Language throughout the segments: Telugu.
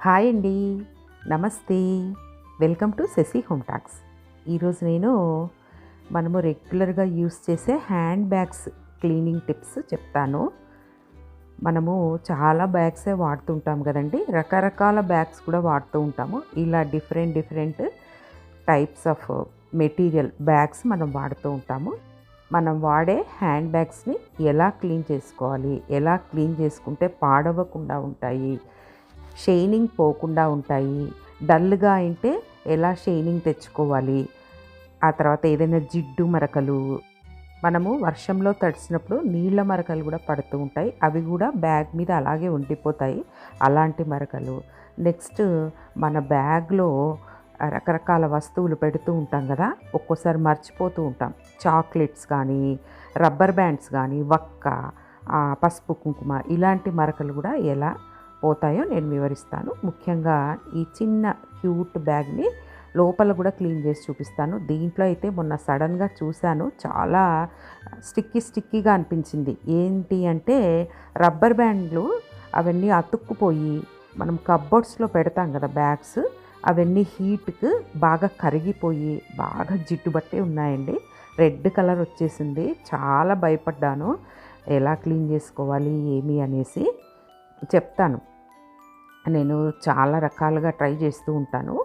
హాయ్ అండి. నమస్తే. Welcome to Sashi Home Talks. ఈరోజు నేను మనము రెగ్యులర్గా యూస్ చేసే హ్యాండ్ బ్యాగ్స్ క్లీనింగ్ టిప్స్ చెప్తాను. మనము చాలా బ్యాగ్సే వాడుతుంటాం కదండి. రకరకాల బ్యాగ్స్ కూడా వాడుతూ ఉంటాము. ఇలా different different types of material bags మనం వాడుతూ ఉంటాము. మనం వాడే హ్యాండ్ బ్యాగ్స్ని ఎలా క్లీన్ చేసుకోవాలి? ఎలా క్లీన్ చేసుకుంటే పాడవకుండా ఉంటాయి? షైనింగ్ పోకుండా ఉంటాయి. డల్గా అంటే ఎలా షైనింగ్ తెచ్చుకోవాలి? ఆ తర్వాత ఏదైనా జిడ్డు మరకలు. మనము వర్షంలో తడిసినప్పుడు నీళ్ళ మరకలు కూడా పడుతూ ఉంటాయి. అవి కూడా బ్యాగ్ మీద అలాగే ఉండిపోతాయి. అలాంటి మరకలు. నెక్స్ట్ మన బ్యాగ్లో రకరకాల వస్తువులు పెడుతూ ఉంటాం కదా? ఒక్కోసారి మర్చిపోతూ ఉంటాం. చాక్లెట్స్ కానీ రబ్బర్ బ్యాండ్స్ కానీ వక్క పసుపు కుంకుమ ఇలాంటి మరకలు కూడా ఎలా పోతాయో నేను వివరిస్తాను. ముఖ్యంగా ఈ చిన్న క్యూట్ బ్యాగ్ని లోపల కూడా క్లీన్ చేసి చూపిస్తాను. దీంట్లో అయితే మొన్న సడన్గా చూశాను. చాలా స్టిక్కీ స్టిక్కీగా అనిపించింది. ఏంటి అంటే రబ్బర్ బ్యాండ్లు అవన్నీ అతుక్కుపోయి మనం కబ్బోర్డ్స్లో పెడతాం కదా బ్యాగ్స్ అవన్నీ హీట్కి బాగా కరిగిపోయి బాగా జిట్టుబట్టే ఉన్నాయండి. రెడ్ కలర్ వచ్చేసింది. చాలా భయపడ్డాను. ఎలా క్లీన్ చేసుకోవాలి ఏమి అనేసి. చెప్తాను. నేను చాలా రకాలుగా ట్రై చేస్తూ ఉంటాను.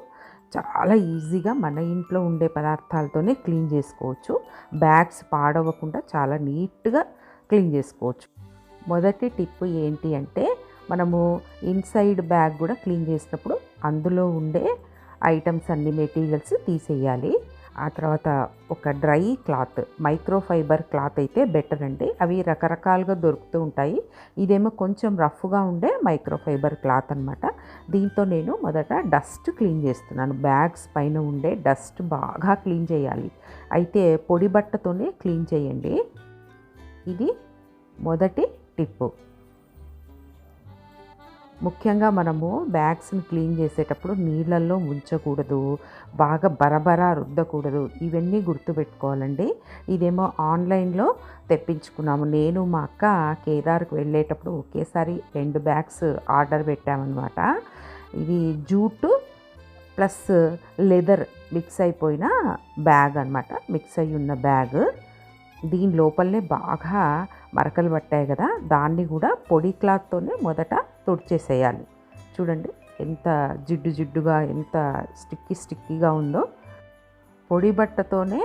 చాలా ఈజీగా మన ఇంట్లో ఉండే పదార్థాలతోనే క్లీన్ చేసుకోవచ్చు. బ్యాగ్స్ పాడవకుండా చాలా నీట్గా క్లీన్ చేసుకోవచ్చు. మొదటి టిప్ ఏంటి అంటే మనము ఇన్సైడ్ బ్యాగ్ కూడా క్లీన్ చేసినప్పుడు అందులో ఉండే ఐటమ్స్ అన్ని మెటీరియల్స్ తీసేయాలి. ఆ తర్వాత ఒక డ్రై క్లాత్ మైక్రోఫైబర్ క్లాత్ అయితే బెటర్ అండి. అవి రకరకాలుగా దొరుకుతూ ఉంటాయి. ఇదేమో కొంచెం రఫ్గా ఉండే మైక్రోఫైబర్ క్లాత్ అనమాట దీంతో నేను మొదట డస్ట్ క్లీన్ చేస్తున్నాను. బ్యాగ్స్ పైన ఉండే డస్ట్ బాగా క్లీన్ చేయాలి. అయితే పొడి బట్టతోనే క్లీన్ చేయండి. ఇది మొదటి టిప్పు. ముఖ్యంగా మనము బ్యాగ్స్ని క్లీన్ చేసేటప్పుడు నీళ్ళల్లో ఉంచకూడదు బాగా బరబరా రుద్దకూడదు. ఇవన్నీ గుర్తుపెట్టుకోవాలండి. ఇదేమో ఆన్లైన్లో తెప్పించుకున్నాము. నేను మా అక్క కేదార్కి వెళ్ళేటప్పుడు ఒకేసారి రెండు బ్యాగ్స్ ఆర్డర్ పెట్టామన్నమాట. ఇది జూటు ప్లస్ లెదర్ మిక్స్ అయిపోయిన బ్యాగ్ అనమాట మిక్స్ అయి ఉన్న బ్యాగ్. దీని లోపలనే బాగా మరకలు పట్టాయి కదా దాన్ని కూడా పొడి క్లాత్తోనే మొదట తుడిచేసేయాలి. చూడండి ఎంత జిడ్డు జిడ్డుగా ఎంత స్టిక్కీ స్టిక్కీగా ఉందో. పొడి బట్టతోనే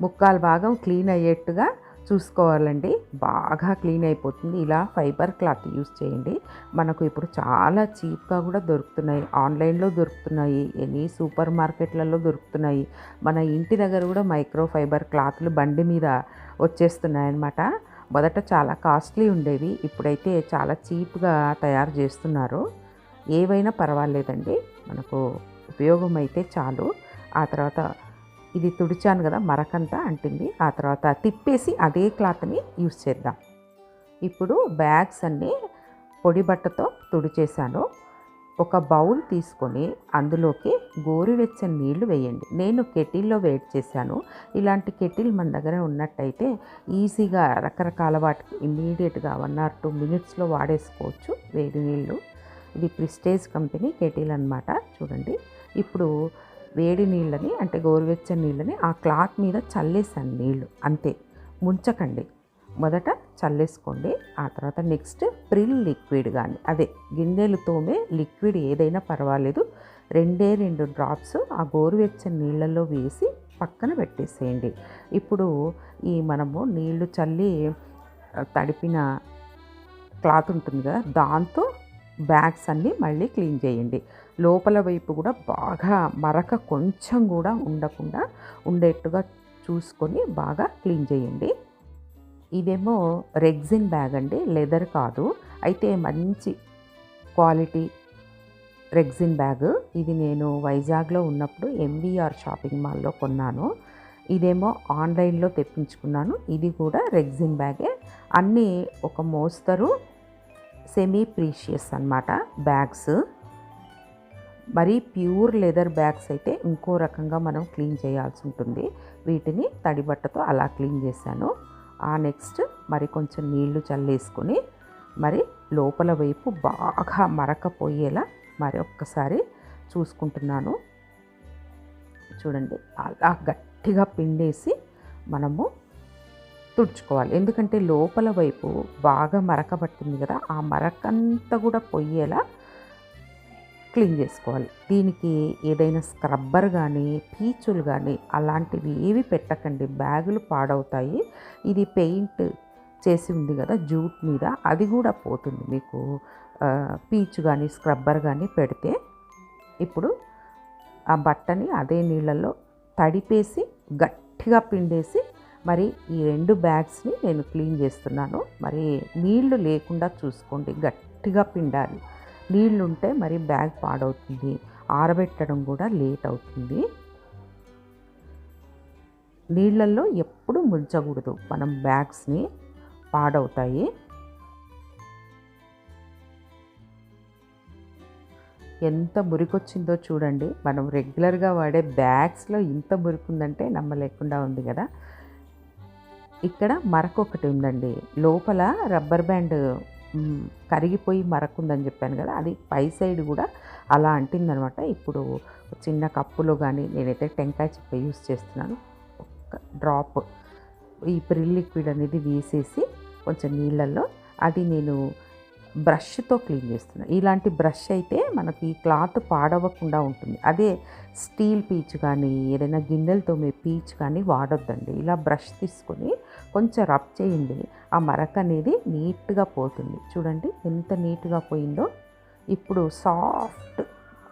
ముక్కాలు భాగం క్లీన్ అయ్యేట్టుగా చూసుకోవాలండి. బాగా క్లీన్ అయిపోతుంది. ఇలా ఫైబర్ క్లాత్ యూస్ చేయండి. మనకు ఇప్పుడు చాలా చీప్గా కూడా దొరుకుతున్నాయి. ఆన్లైన్లో దొరుకుతున్నాయి. ఎనీ సూపర్ మార్కెట్లలో దొరుకుతున్నాయి. మన ఇంటి దగ్గర కూడా మైక్రో ఫైబర్ క్లాత్లు బండి మీద వచ్చేస్తున్నాయి అన్నమాట మొదట చాలా కాస్ట్లీ ఉండేవి. ఇప్పుడైతే చాలా చీప్గా తయారు చేస్తున్నారు. ఏవైనా పర్వాలేదండి. మనకు ఉపయోగం అయితే చాలు. ఆ తర్వాత ఇది తుడిచాను కదా మరకంతా అంటింది. ఆ తర్వాత తిప్పేసి అదే క్లాత్ని యూస్ చేద్దాం. ఇప్పుడు బ్యాగ్స్ అన్నీ పొడి బట్టతో తుడిచేశాను. ఒక బౌల్ తీసుకొని అందులోకి గోరువెచ్చని నీళ్ళు వేయండి. నేను కెటిల్లో వెయిట్ చేశాను. ఇలాంటి కెటిల్ మన దగ్గర ఉన్నట్టయితే ఈజీగా రకరకాల వాటికి ఇమ్మీడియట్గా వన్ ఆర్ టూ మినిట్స్లో వాడేసుకోవచ్చు వేడి నీళ్ళు ఇది ప్రిస్టేజ్ కంపెనీ కెటిల్ అనమాట చూడండి. ఇప్పుడు వేడి నీళ్ళని అంటే గోరువెచ్చని నీళ్ళని ఆ క్లాత్ మీద చల్లేసాను నీళ్ళు అంతే. ముంచకండి. మొదట చల్లేసుకోండి. ఆ తర్వాత నెక్స్ట్ ప్రిల్ లిక్విడ్ కానీ అదే గిన్నెలు తోమే లిక్విడ్ ఏదైనా పర్వాలేదు. రెండే రెండు డ్రాప్స్ ఆ గోరువెచ్చని నీళ్ళల్లో వేసి పక్కన పెట్టేసేయండి. ఇప్పుడు ఈ మనము నీళ్ళు చల్లి తడిపిన క్లాత్ ఉంటుంది కదా దాంతో బ్యాగ్స్ అన్నీ మళ్ళీ క్లీన్ చేయండి. లోపల వైపు కూడా బాగా మరక కొంచెం కూడా ఉండకుండా ఉండేట్టుగా చూసుకొని బాగా క్లీన్ చేయండి. ఇదేమో రెగ్జిన్ బ్యాగ్ అండి లెదర్ కాదు. అయితే మంచి క్వాలిటీ రెగ్జిన్ బ్యాగ్. ఇది నేను వైజాగ్లో ఉన్నప్పుడు ఎంవీఆర్ షాపింగ్ మాల్లో కొన్నాను. ఇదేమో ఆన్లైన్లో తెప్పించుకున్నాను. ఇది కూడా రెగ్జిన్ బ్యాగే. అన్నీ ఒక మోస్తరు సెమీ ప్రీషియస్ అన్నమాట బ్యాగ్స్. మరీ ప్యూర్ లెదర్ బ్యాగ్స్ అయితే ఇంకో రకంగా మనం క్లీన్ చేయాల్సి ఉంటుంది. వీటిని తడి బట్టతో అలా క్లీన్ చేశాను. ఆ నెక్స్ట్ మరి కొంచెం నీళ్ళు చల్లేసుకొని మరి లోపల వైపు బాగా మరకపోయేలా మరి ఒక్కసారి చూసుకుంటున్నాను. చూడండి అలా గట్టిగా పిండేసి మనము తుడుచుకోవాలి. ఎందుకంటే లోపల వైపు బాగా మరక పట్టింది కదా ఆ మరకంతా కూడా పొయ్యేలా క్లీన్ చేసుకోవాలి. దీనికి ఏదైనా స్క్రబ్బర్ కానీ పీచులు కానీ అలాంటివి ఏవి పెట్టకండి. బ్యాగులు పాడవుతాయి. ఇది పెయింట్ చేసి ఉంది కదా జూట్ మీద. అది కూడా పోతుంది మీకు. పీచు కానీ స్క్రబ్బర్ కానీ పెడితే ఇప్పుడు ఆ బట్టని అదే నీళ్ళల్లో తడిపేసి గట్టిగా పిండేసి మరి ఈ రెండు బ్యాగ్స్ని నేను క్లీన్ చేస్తున్నాను. మరి నీళ్ళు లేకుండా చూసుకోండి. గట్టిగా పిండాలి. నీళ్ళుంటే మరి బ్యాగ్ పాడవుతుంది. ఆరబెట్టడం కూడా లేట్ అవుతుంది. నీళ్ళల్లో ఎప్పుడు ముంచకూడదు. మనం బ్యాగ్స్ని పాడవుతాయి. ఎంత మురికొచ్చిందో చూడండి. మనం రెగ్యులర్గా వాడే బ్యాగ్స్లో ఇంత మురికుందంటే నమ్మలేకుండా ఉంది కదా. ఇక్కడ మరకొకటి ఉందండి. లోపల రబ్బర్ బ్యాండ్ కరిగిపోయి మరకుందని చెప్పాను కదా అది పై సైడ్ కూడా అలా అంటిందనమాట. ఇప్పుడు చిన్న కప్పులో కానీ నేనైతే టెంకాయ చిప్ప యూస్ చేస్తున్నాను. ఒక డ్రాప్ ఈ ప్రిల్ లిక్విడ్ అనేది వేసేసి కొంచెం నీళ్ళల్లో అది నేను బ్రష్తో క్లీన్ చేస్తున్నాను ఇలాంటి బ్రష్ అయితే మనకి ఈ క్లాత్ పాడవకుండా ఉంటుంది. అదే స్టీల్ పీచ్ కానీ ఏదైనా గిన్నెలతో మీ పీచ్ కానీ వాడొద్దండి. ఇలా బ్రష్ తీసుకొని కొంచెం రబ్ చేయండి. ఆ మరక అనేది నీట్గా పోతుంది. చూడండి ఎంత నీట్గా పోయిందో. ఇప్పుడు సాఫ్ట్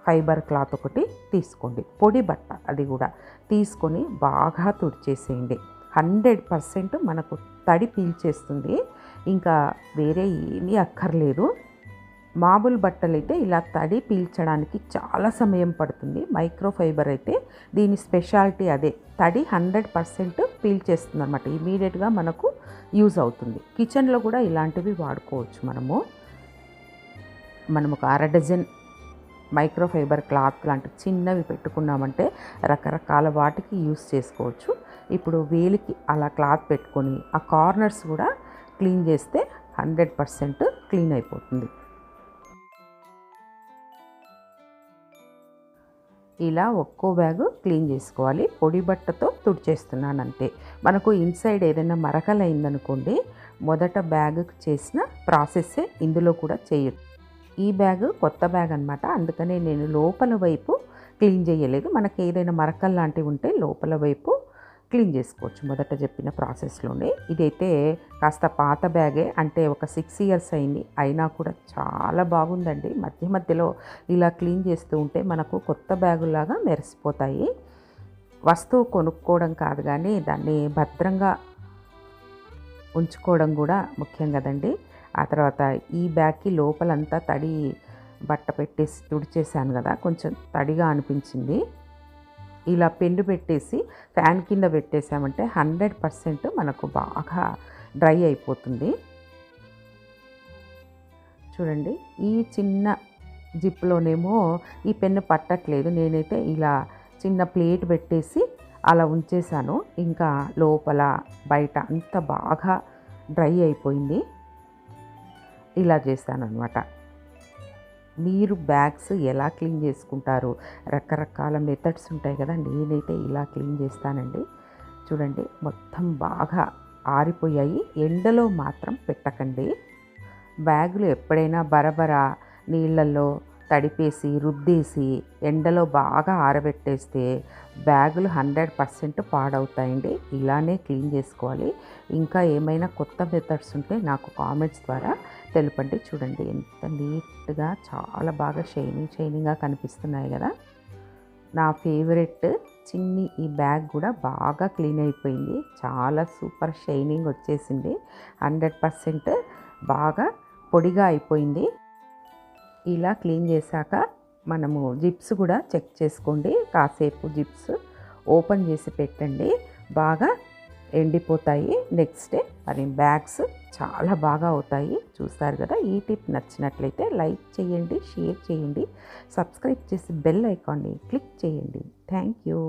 ఫైబర్ క్లాత్ ఒకటి తీసుకోండి. పొడి బట్ట అది కూడా తీసుకొని బాగా తుడిచేసేయండి. హండ్రెడ్ పర్సెంట్ మనకు తడి పీల్చేస్తుంది. ఇంకా వేరే ఏమీ అక్కర్లేదు. మామూలు బట్టలు అయితే ఇలా తడి పీల్చడానికి చాలా సమయం పడుతుంది. మైక్రోఫైబర్ అయితే దీని స్పెషాలిటీ అదే. తడి హండ్రెడ్ పర్సెంట్ పీల్చేస్తుంది అనమాట ఇమీడియట్గా మనకు యూజ్ అవుతుంది. కిచెన్లో కూడా ఇలాంటివి వాడుకోవచ్చు మనము. మనం ఒక అర డజన్ మైక్రోఫైబర్ క్లాత్ లాంటి చిన్నవి పెట్టుకున్నామంటే రకరకాల వాటికి యూస్ చేసుకోవచ్చు. ఇప్పుడు వేలికి అలా క్లాత్ పెట్టుకొని ఆ కార్నర్స్ కూడా క్లీన్ చేస్తే హండ్రెడ్ పర్సెంట్ క్లీన్ అయిపోతుంది. ఇలా ఒక్కో బ్యాగు క్లీన్ చేసుకోవాలి. పొడి బట్టతో తుడిచేస్తున్నాను అంతే మనకు ఇన్సైడ్ ఏదైనా మరకలైందనుకోండి మొదట బ్యాగుకు చేసిన ప్రాసెస్సే ఇందులో కూడా చేయొచ్చు. ఈ బ్యాగ్ కొత్త బ్యాగ్ అనమాట అందుకనే నేను లోపల వైపు క్లీన్ చేయలేదు. మనకి ఏదైనా మరకలు లాంటివి ఉంటే లోపల వైపు క్లీన్ చేసుకోవచ్చు మొదట చెప్పిన ప్రాసెస్లోనే. ఇదైతే కాస్త పాత బ్యాగే అంటే ఒక సిక్స్ ఇయర్స్ అయింది. అయినా కూడా చాలా బాగుందండి. మధ్య మధ్యలో ఇలా క్లీన్ చేస్తూ ఉంటే మనకు కొత్త బ్యాగులాగా మెరిసిపోతాయి. వస్తువు కొనుక్కోవడం కాదు కానీ దాన్ని భద్రంగా ఉంచుకోవడం కూడా ముఖ్యం కదండి. ఆ తర్వాత ఈ బ్యాగ్కి లోపలంతా తడి బట్ట పెట్టేసి తుడిచేసాను కదా కొంచెం తడిగా అనిపించింది. ఇలా పెండు పెట్టేసి ఫ్యాన్ కింద పెట్టేసామంటే హండ్రెడ్ పర్సెంట్ మనకు బాగా డ్రై అయిపోతుంది. చూడండి ఈ చిన్న జిప్లోనేమో ఈ పెన్ను పట్టట్లేదు. నేనైతే ఇలా చిన్న ప్లేట్ పెట్టేసి అలా ఉంచేసాను. ఇంకా లోపల బయట అంత బాగా డ్రై అయిపోయింది. ఇలా చేశాను అనమాట మీరు బ్యాగ్స్ ఎలా క్లీన్ చేసుకుంటారు? రకరకాల మెథడ్స్ ఉంటాయి కదా నేనైతే ఇలా క్లీన్ చేస్తానండి. చూడండి మొత్తం బాగా ఆరిపోయాయి. ఎండలో మాత్రం పెట్టకండి. బ్యాగులు ఎప్పుడైనా బరబరా నీళ్ళల్లో తడిపేసి రుద్దేసి ఎండలో బాగా ఆరబెట్టేస్తే బ్యాగులు హండ్రెడ్ పర్సెంట్ పాడవుతాయండి. ఇలానే క్లీన్ చేసుకోవాలి. ఇంకా ఏమైనా కొత్త మెథడ్స్ ఉంటే నాకు కామెంట్స్ ద్వారా తెలుపండి. చూడండి ఎంత నీట్గా చాలా బాగా షైనింగ్ షైనింగ్గా కనిపిస్తున్నాయి కదా. నా ఫేవరెట్ చిన్ని ఈ బ్యాగ్ కూడా బాగా క్లీన్ అయిపోయింది. చాలా సూపర్ షైనింగ్ వచ్చేసింది. హండ్రెడ్ పర్సెంట్ బాగా పొడిగా అయిపోయింది. ఇలా క్లీన్ చేశాక మనము జిప్స్ కూడా చెక్ చేసుకోండి. కాసేపు జిప్స్ ఓపెన్ చేసి పెట్టండి. బాగా ఎండిపోతాయి. నెక్స్ట్ డే మరి బ్యాగ్స్ చాలా బాగా అవుతాయి. చూస్తారు కదా ఈ టిప్ నచ్చినట్లయితే లైక్ చేయండి షేర్ చేయండి. సబ్స్క్రైబ్ చేసి బెల్ ఐకాన్ని క్లిక్ చేయండి. Thank you.